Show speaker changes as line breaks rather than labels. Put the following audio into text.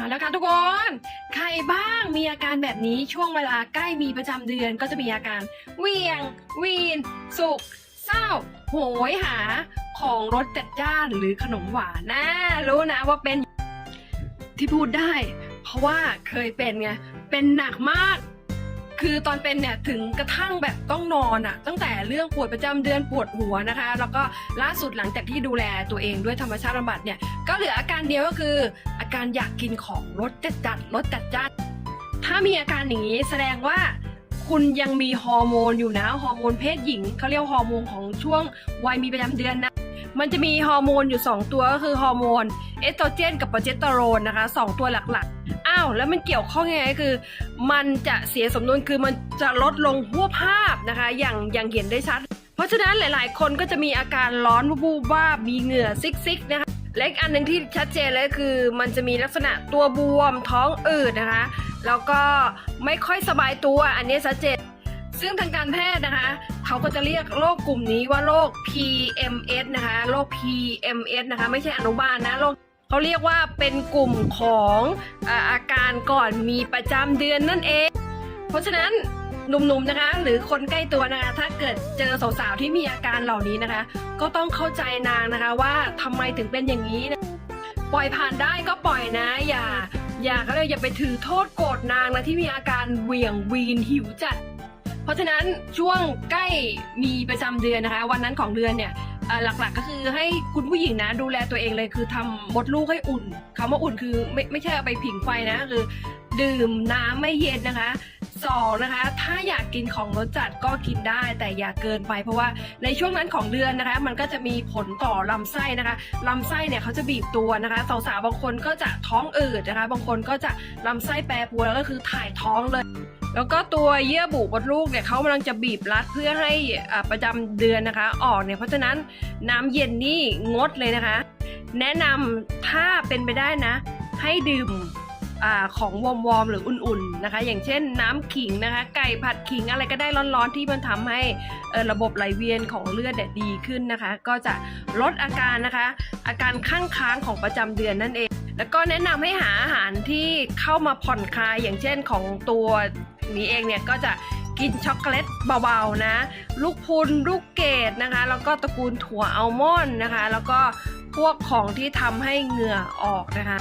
มาแล้วค่ะทุกคน ใครบ้างมีอาการแบบนี้ช่วงเวลาใกล้มีประจำเดือนก็จะมีอาการเวียง วีน สุกเศร้า โหยหาของรสจัดจ้านหรือขนมหวานนะรู้นะว่าเป็นที่พูดได้ เพราะว่าเคยเป็นไง เป็นหนักมาก คือตอนเป็นเนี่ยถึงกระทั่งแบบต้องนอนอะตั้งแต่เรื่องปวดประจำเดือนปวดหัวนะคะ แล้วก็ล่าสุดหลังจากที่ดูแลตัวเองด้วยธรรมชาติบำบัดเนี่ยก็เหลืออาการเดียวก็คือ อาการอยากกินของรสจัดจัดรสจัดจ้านถ้ามีอาการอย่างนี้แสดงว่าคุณยังมีฮอร์โมนอยู่นะฮอร์โมนเพศหญิงเขาเรียกฮอร์โมนของช่วงวัยมีประจำเดือนนะ มันจะมีฮอร์โมนอยู่ 2 ตัวก็คือฮอร์โมนเอสโตรเจนกับโปรเจสเตอโรนนะคะสองตัวหลักๆ อ้าว แล้วมันเกี่ยวข้องยังไงคือ มันจะเสียสมดุลคือมันจะลดลงหัวภาพนะคะ อย่างอย่างเห็นได้ชัด เพราะฉะนั้นหลาย ๆ คนก็จะมีอาการร้อนวูบว่าบมีเหงื่อซิกๆนะคะและอีกอันหนึ่งที่ชัดเจนเลยคือ มันจะมีลักษณะตัวบวมท้องอืดนะคะ แล้วก็ไม่ค่อยสบายตัวอันนี้ชัดเจน ซึ่งทางการแพทย์นะคะ เขาก็จะเรียกโรคกลุ่มนี้ว่าโรค PMS นะคะโรค PMS นะคะ ไม่ใช่อนุบาลนะโรคเขาเรียกว่าเป็นกลุ่มของอาการก่อนมีประจำเดือนนั่นเอง เพราะฉะนั้นหนุ่มๆนะคะ หรือคนใกล้ตัวนะคะ ถ้าเกิดเจอสาวๆที่มีอาการเหล่านี้นะคะ ก็ต้องเข้าใจนางนะคะว่าทำไมถึงเป็นอย่างนี้นะปล่อยผ่านได้ก็ปล่อยนะ อย่า อย่าก็เลยอย่าไปถือโทษโกรธนางนะที่มีอาการเหวี่ยงวีนหิวจัด ราะฉะนั้นช่วงใกล้มีประจำเดือนนะคะ วันนั้นของเดือนเนี่ยหลักๆก็คือให้คุณผู้หญิงนะดูแลตัวเองเลยคือทำมดลูกให้อุ่นคำว่าอุ่นคือไม่ไม่ใช่เอาไปผิงไฟนะคือดื่มน้ำไม่เย็นนะคะสองนะคะ ถ้าอยากกินของรสจัดก็กินได้แต่อย่าเกินไป เพราะว่าในช่วงนั้นของเดือนนะคะ มันก็จะมีผลต่อลำไส้นะคะลำไส้เนี่ยเขาจะบีบตัวนะคะสาวๆบางคนก็จะท้องอืดนะคะ บางคนก็จะลำไส้แปรปรวนแล้วก็คือถ่ายท้องเลย แล้วก็ตัวเยื่อบุมดลูกเนี่ยเขากำลังจะบีบรัดเพื่อให้อ่าประจำเดือนนะคะ ออกเนี่ยเพราะฉะนั้นน้ำเย็นนี่งดเลยนะคะ แนะนำถ้าเป็นไปได้นะ ให้ดื่มอของวอมวอมๆหรืออุ่นๆนะคะ อย่างเช่นน้ำขิงนะคะ ไก่ผัดขิงอะไรก็ได้ร้อนๆที่มันทำให้ระบบไหลเวียนของเลือดเนี่ยดีขึ้นนะคะ ก็จะลดอาการนะคะ อาการข้างค้างของประจำเดือนนั่นเอง แล้วก็แนะนำให้หาอาหารที่เข้ามาผ่อนคลายอย่างเช่นของตัว นี้เองเนี่ยก็จะกินช็อกโกแลตเบาๆนะ ลูกพุนลูกเกดนะคะ แล้วก็ตระกูลถั่วอัลมอนด์นะคะ แล้วก็พวกของที่ทำให้เหงื่อออกนะคะ